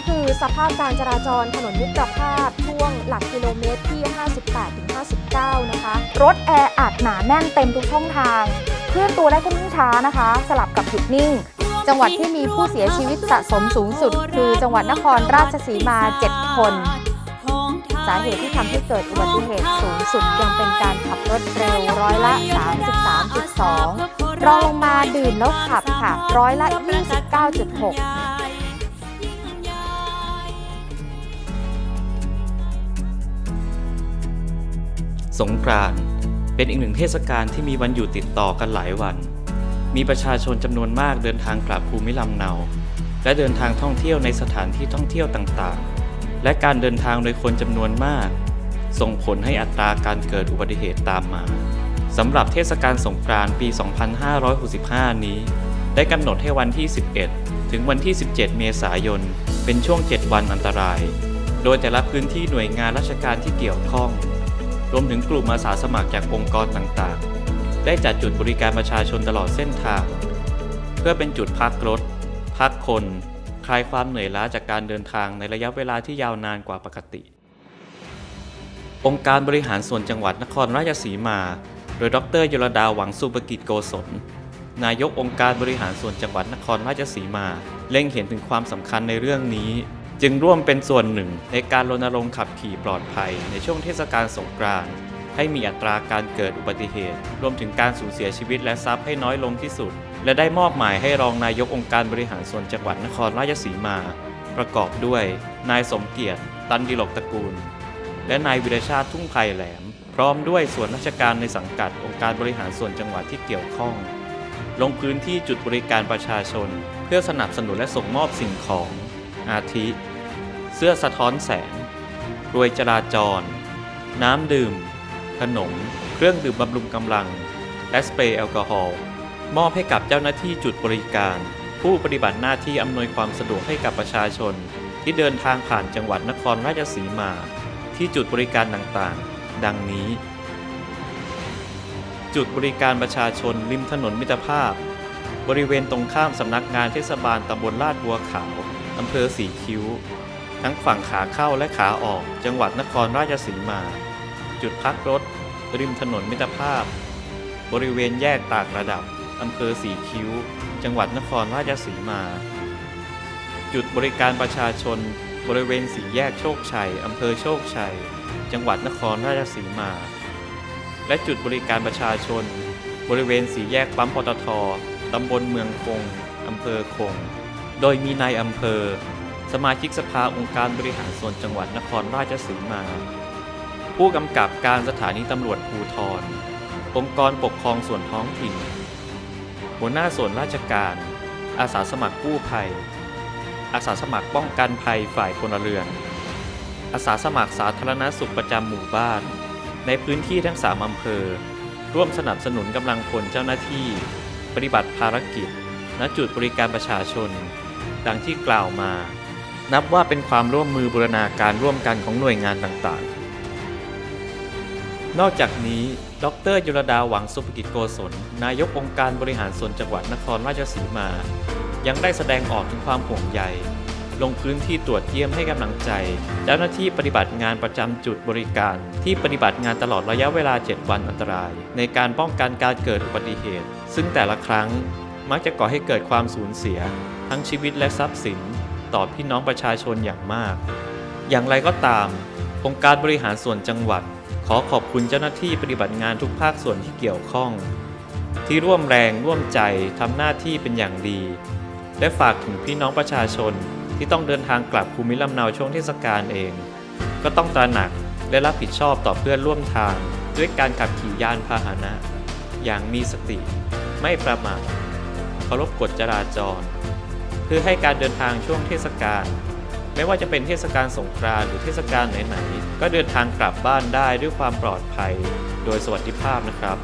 นี่คือสภาพการจราจรถนนมิตรภาพช่วงหลักกิโลเมตรที่ 58ถึง59 นะคะ รถแออัดหนาแน่นเต็มทุกช่องทาง เคลื่อนตัวได้ค่อนข้างช้านะคะ สลับกับหยุดนิ่ง จังหวัดที่มีผู้เสียชีวิตสะสมสูงสุด คือจังหวัดนครราชสีมา 7 คน สาเหตุที่ทำให้เกิดอุบัติเหตุสูงสุดยังเป็นการขับรถเร็วร้อยละ 33.2 รองลงมาดื่มแล้วขับค่ะร้อยละ 29.6 สงกรานต์เป็นอีกหนึ่งเทศกาลที่มีวันหยุดติดต่อกันหลายวัน มีประชาชนจำนวนมากเดินทางกลับภูมิลำเนา และเดินทางท่องเที่ยวในสถานที่ท่องเที่ยวต่างๆ และการเดินทางโดยคนจำนวนมาก ส่งผลให้อัตราการเกิดอุบัติเหตุตามมาสำหรับเทศกาลสงกรานต์ปี 2565 นี้ ได้กำหนดให้วันที่ 11 ถึงวันที่ 17 เมษายน เป็นช่วง 7 วันอันตราย โดยแต่ละพื้นที่หน่วยงานราชการที่เกี่ยวข้อง รวมถึงกลุ่มอาสาสมัครจากองค์กรต่างๆ ได้จัดจุดบริการประชาชนตลอดเส้นทาง เพื่อเป็นจุดพักรถ พักคน คลายความเหนื่อยล้าจากการเดินทางในระยะเวลาที่ยาวนานกว่าปกติ องค์การบริหารส่วนจังหวัดนครราชสีมา โดยดรยลดาหวังสุภกิจโกศลนายกองค์การบริหารส่วนจังหวัดนครราชสีมา เล็งเห็นถึงความสำคัญในเรื่องนี้ จึงร่วมเป็นส่วนหนึ่งในการรณรงค์ขับขี่ปลอดภัยในช่วงเทศกาลสงกรานต์ให้มีอัตราการเกิดอุบัติเหตุ รวมถึงการสูญเสียชีวิตและทรัพย์ให้น้อยลงที่สุด และได้มอบหมายให้รองนายกองค์การบริหารส่วนจังหวัดนครราชสีมา ประกอบด้วย นายสมเกียรติ ตันดิลกตระกูล และนายวิรชาติทุ่งไผ่แหลม พร้อมด้วยส่วนราชการในสังกัดองค์การบริหารส่วนจังหวัดที่เกี่ยวข้อง ลงพื้นที่จุดบริการประชาชน เพื่อสนับสนุนและส่งมอบสิ่งของ อาทิ เสื้อสะท้อนแสง รวยจราจร น้ำดื่ม ขนม เครื่องดื่มบำรุงกำลัง และสเปรย์แอลกอฮอล์มอบให้กับเจ้าหน้าที่จุดบริการ ผู้ปฏิบัติหน้าที่อำนวยความสะดวกให้กับประชาชน ที่เดินทางผ่านจังหวัดนครราชสีมา ที่จุดบริการต่างๆ ดังนี้ จุดบริการประชาชนริมถนนมิตรภาพ บริเวณตรงข้ามสำนักงานเทศบาลตำบลลาดบัวขาว อำเภอสีคิ้ว ทั้งฝั่งขาเข้าและขาออกจังหวัดนครราชสีมา จุดพักรถ ริมถนนมิตรภาพ บริเวณแยกตากระดับอำเภอสีคิ้ว จังหวัดนครราชสีมา จุดบริการประชาชน บริเวณสี่แยกโชคชัยอำเภอโชคชัย จังหวัดนครราชสีมา และจุดบริการประชาชน บริเวณสี่แยกปั๊มปตทตำบลเมืองคงอำเภอคง โดยมีนายอำเภอ สมาชิกสภาองค์การบริหารส่วนจังหวัดนครราชสีมา ผู้กำกับการสถานีตำรวจภูทร องค์กรปกครองส่วนท้องถิ่น หัวหน้าส่วนราชการ อาสาสมัครกู้ภัย อาสาสมัครป้องกันภัยฝ่ายพลเรือน อาสาสมัครสาธารณสุขประจำหมู่บ้าน ในพื้นที่ทั้งสามอำเภอ ร่วมสนับสนุนกำลังพลเจ้าหน้าที่ ปฏิบัติภารกิจณจุดบริการประชาชน ดังที่กล่าวมา นับว่าเป็นความร่วมมือบูรณาการร่วมกันของหน่วยงานต่างๆ นอกจากนี้ ดรยุรดาหวังสุภกิจโกศล นายกองค์การบริหารส่วนจังหวัดนครราชสีมา ยังได้แสดงออกถึงความห่วงใย ลงพื้นที่ตรวจเยี่ยมให้กำลังใจ เจ้าหน้าที่ปฏิบัติงานประจำจุดบริการ ที่ปฏิบัติงานตลอดระยะเวลา 7 วันอันตราย ในการป้องกันการเกิดอุบัติเหตุ ซึ่งแต่ละครั้ง มักจะก่อให้เกิดความสูญเสีย ทั้งชีวิตและทรัพย์สิน ต่อพี่น้องประชาชนอย่างมาก อย่างไรก็ตาม องค์การบริหารส่วนจังหวัด ขอขอบคุณเจ้าหน้าที่ปฏิบัติงานทุกภาคส่วนที่เกี่ยวข้อง ที่ร่วมแรงร่วมใจทำหน้าที่เป็นอย่างดี และฝากถึงพี่น้องประชาชนที่ต้องเดินทางกลับภูมิลำเนาช่วงเทศกาลเอง ก็ต้องตระหนักและรับผิดชอบต่อเพื่อนร่วมทาง ด้วยการขับขี่ยานพาหนะ อย่างมีสติไม่ประมาท เคารพกฎจราจร เพื่อให้การเดินทางช่วงเทศกาลไม่ว่าจะเป็นเทศกาลสงกรานต์หรือเทศกาลไหนๆก็เดินทางกลับบ้านได้ด้วยความปลอดภัย โดยสวัสดิภาพนะครับ